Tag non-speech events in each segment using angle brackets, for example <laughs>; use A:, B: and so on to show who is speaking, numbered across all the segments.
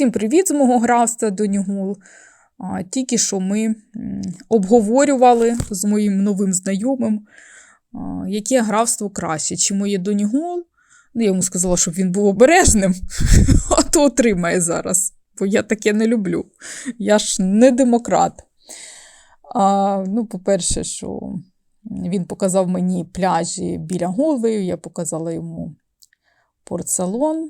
A: Всім привіт з мого гравства до Нігул. А, Тільки що ми обговорювали з моїм новим знайомим, яке гравство краще, чи моє Донігол. Ну, я йому сказала, щоб він був обережним, <laughs> а то отримає зараз, бо я таке не люблю. Я ж не демократ. А, ну, по-перше, що він показав мені пляжі біля Голви, я показала йому Порт-Салон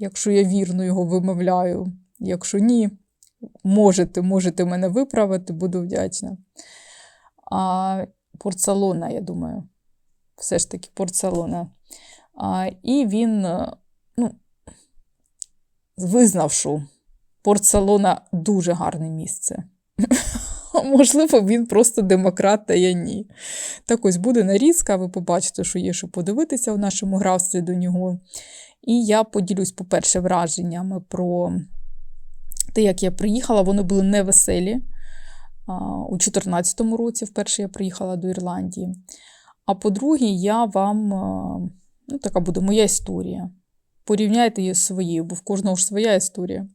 A: якщо я вірно його вимовляю. Якщо ні, можете, можете мене виправити, буду вдячна. А Порцелона, я думаю, все ж таки порцелона. А, І він е, ну, визнав, що порцелона дуже гарне місце. <laughs> Можливо, він просто демократ, та я ні. Так ось буде нарізка, ви побачите, що є що подивитися в нашому гравстві до нього. І я поділюсь, по-перше, враженнями про те, як я приїхала. Вони були невеселі. У 2014 році, вперше я приїхала до Ірландії. А по-друге, я вам, ну, така буде моя історія. Порівняйте її з своєю, бо в кожного ж своя історія.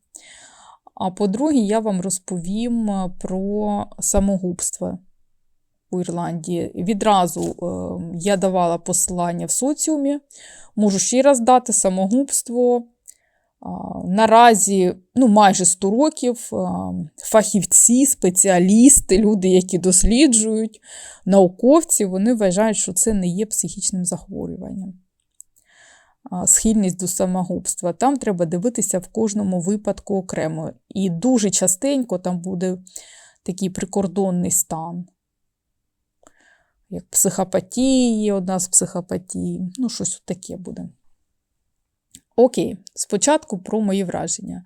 A: А по-друге, я вам розповім про самогубство у Ірландії. Відразу е, я давала посилання в соціумі. Можу ще раз дати самогубство. Наразі ну, майже 100 років фахівці, спеціалісти, люди, які досліджують, науковці, вони вважають, що це не є психічним захворюванням. Схильність до самогубства. Там треба дивитися в кожному випадку окремо. І дуже частенько там буде такий прикордонний стан як психопатії, одна з психопатії, ну, щось таке буде. Окей, спочатку про мої враження.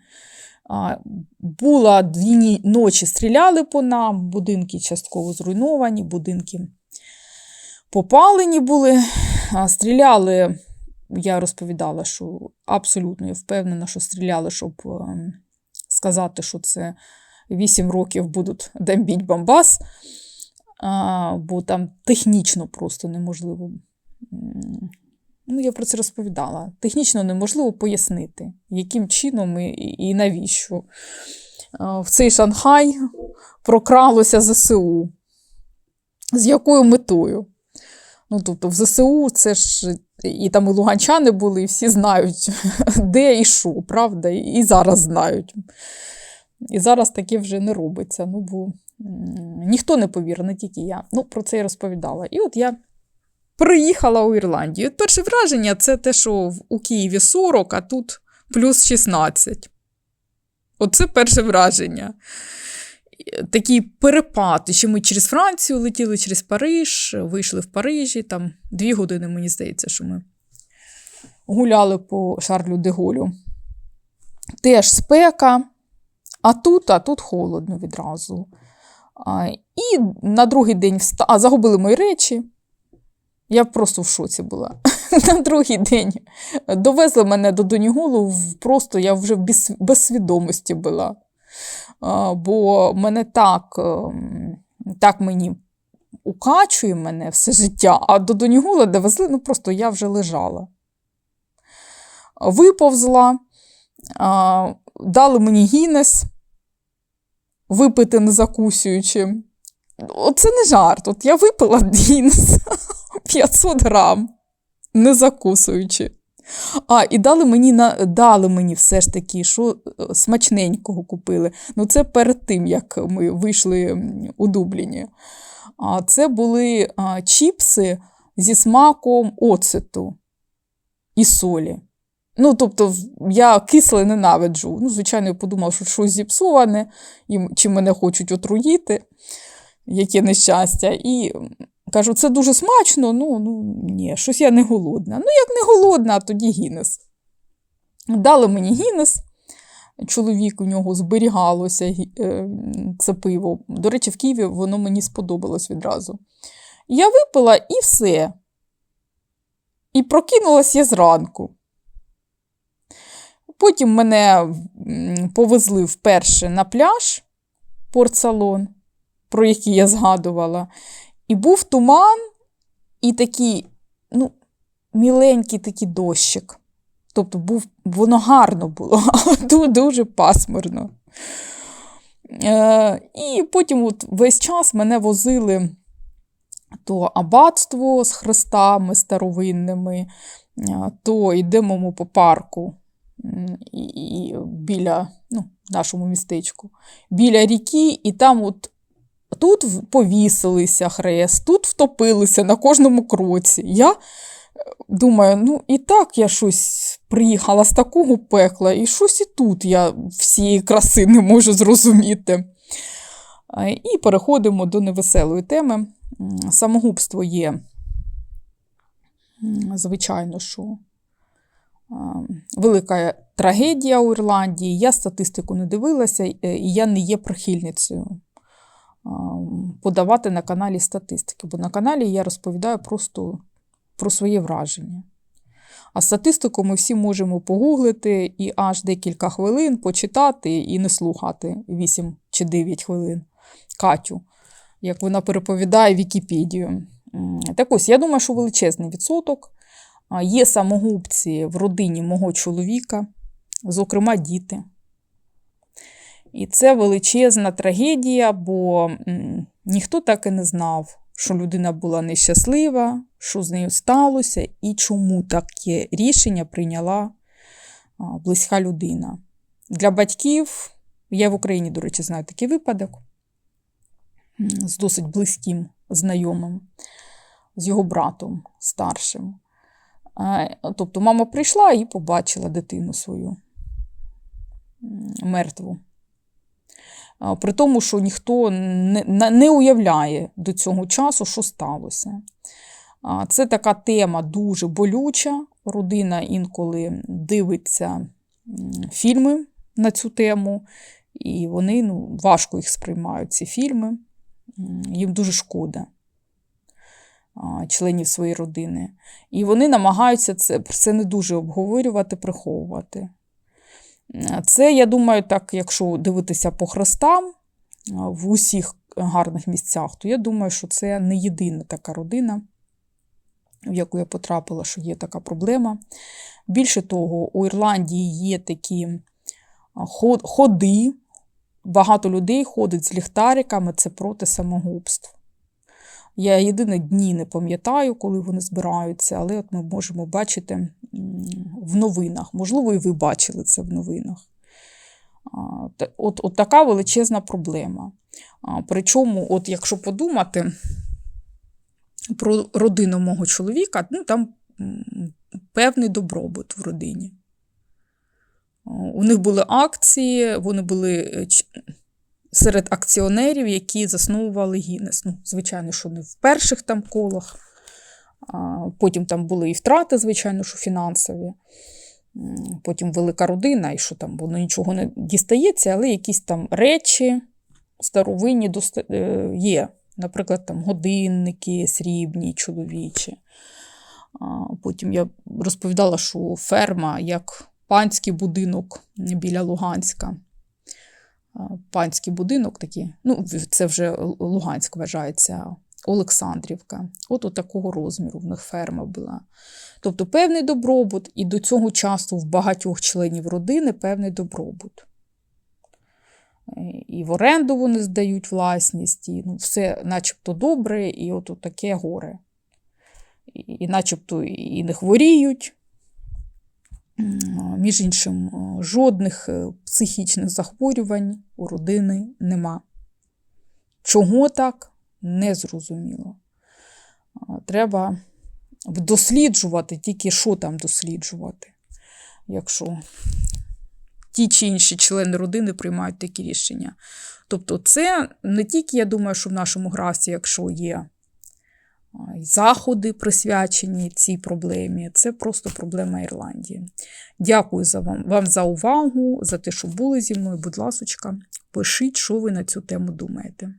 A: Була дві ночі стріляли по нам, будинки частково зруйновані, будинки попалені були. Стріляли, я розповідала, що абсолютно я впевнена, що стріляли, щоб ем, сказати, що це 8 років будуть <laughs> дембіть Бамбас бо там технічно просто неможливо. Ну, Я про це розповідала. Технічно неможливо пояснити, яким чином і, і навіщо. В цей Шанхай прокралося ЗСУ. З якою метою? Ну, тобто, в ЗСУ це ж і там і луганчани були, і всі знають, <laughs> де і що, правда, і зараз знають. І зараз таке вже не робиться. Ну, бо Ніхто не повірив, не тільки я. Ну, про це я розповідала. І от я приїхала у Ірландію. Перше враження це те, що у Києві 40, а тут плюс 16. Оце перше враження. Такий перепад. Ще ми через Францію летіли через Париж, вийшли в Парижі. Там дві години, мені здається, що ми гуляли по Шарлю де Голю. Теж спека, а тут, а тут холодно відразу. І на другий день вста... а, загубили мої речі. Я просто в шоці була. <laughs> На другий день довезли мене до Донігулу, просто я вже без свідомості була. Бо мене так ем, так мені укачує мене все життя, а до Донігула довезли, ну просто я вже лежала. Виповзла, дали мені гінес випити не закусуючи. Оце не жарт. От я випила Дінс 500 <laughs> грам, не закусуючи. А, і дали мені на, дали мені все ж таки, що е, смачненького купили. Ну, це перед тим, як ми вийшли у Дубліні. А це були а, чіпси зі смаком оцету і солі. Ну, тобто, я кисле ненавиджу. Ну, Звичайно, я подумав, що щось зіпсоване, чи мене хочуть отруїти, яке нещастя. І кажу, це дуже смачно, ну, ну ні, щось я не голодна. Ну, як не голодна, тоді Гінес. Дали мені Гінес. Чоловік у нього зберігалося е, це пиво. До речі, в Києві воно мені сподобалось відразу. Я випила і все. І прокинулась я зранку. Потім мене повезли вперше на пляж Порт-Салон, про який я згадувала. І був туман і такий, ну, міленький такий дощик. Тобто був, воно гарно було, <laughs> але дуже пасмурно. Е, І потім от весь час мене возили то аббатство з хрестами старовинними, е, то йдемо ми по парку і, і біля ну, нашому містечку, біля ріки, і там от тут повісилися хрест, тут втопилися на кожному кроці. Я е, думаю, ну і так я щось приїхала з такого пекла, і щось і тут я всієї краси не можу зрозуміти. Е, І переходимо до невеселої теми. Самогубство є, звичайно, що велика трагедія у Ірландії. Я статистику не дивилася, е, і я не є прихильницею подавати на каналі статистики, бо на каналі я розповідаю просто про своє враження. А статистику ми всі можемо погуглити і аж декілька хвилин почитати і не слухати 8 чи 9 хвилин Катю, як вона переповідає Вікіпедію. Так ось, я думаю, що величезний відсоток. Є самогубці в родині мого чоловіка, зокрема діти. І це величезна трагедія, бо ніхто так і не знав, що людина була нещаслива, що з нею сталося, і чому таке рішення прийняла близька людина. Для батьків, я в Україні, до речі, знаю такий випадок з досить близьким знайомим, з його братом старшим. Тобто мама прийшла і побачила дитину свою мертву. При тому, що ніхто не уявляє до цього часу, що сталося. Це така тема дуже болюча. Родина інколи дивиться фільми на цю тему, і вони ну, важко їх сприймають, ці фільми. Їм дуже шкода членів своєї родини. І вони намагаються це, це не дуже обговорювати, приховувати. Е, Це, я думаю, так, якщо дивитися по хрестам в усіх гарних місцях, то я думаю, що це не єдина така родина, в яку я потрапила, що є така проблема. Більше того, у Ірландії є такі ходи, багато людей ходить з ліхтариками, це проти самогубств. Я єдине дні не пам'ятаю, коли вони збираються, але от ми можемо бачити в новинах. Можливо, і ви бачили це в новинах. От, от така величезна проблема. Причому, от якщо подумати про родину мого чоловіка, ну там певний добробут в родині. У них були акції, вони були е, серед акціонерів, які засновували Гіннес. Ну, звичайно, що не в перших там колах. Потім там були і втрати, звичайно, що фінансові. Потім велика родина, і що там воно нічого не дістається, але якісь там речі старовинні е, є. Наприклад, там годинники срібні, чоловічі. Потім я розповідала, що ферма як панський будинок біля Луганська. А, Панський будинок такий, ну, це вже Луганськ вважається, Олександрівка. От от такого розміру в них ферма була. Тобто певний добробут, і до цього часу в багатьох членів родини певний добробут. Е, І в оренду вони здають власність, і ну, все начебто добре, і от, таке горе. І начебто і не хворіють. Між іншим, е, жодних е, психічних захворювань у родини нема. Чого так, не зрозуміло. Треба досліджувати, тільки що там досліджувати, якщо ті чи інші члени родини приймають такі рішення. Тобто, це не тільки, я думаю, що в нашому графі, якщо є заходи присвячені цій проблемі, це просто проблема Ірландії. Дякую за вам, вам за увагу, за те, що були зі мною. Будь ласочка, пишіть, що ви на цю тему думаєте.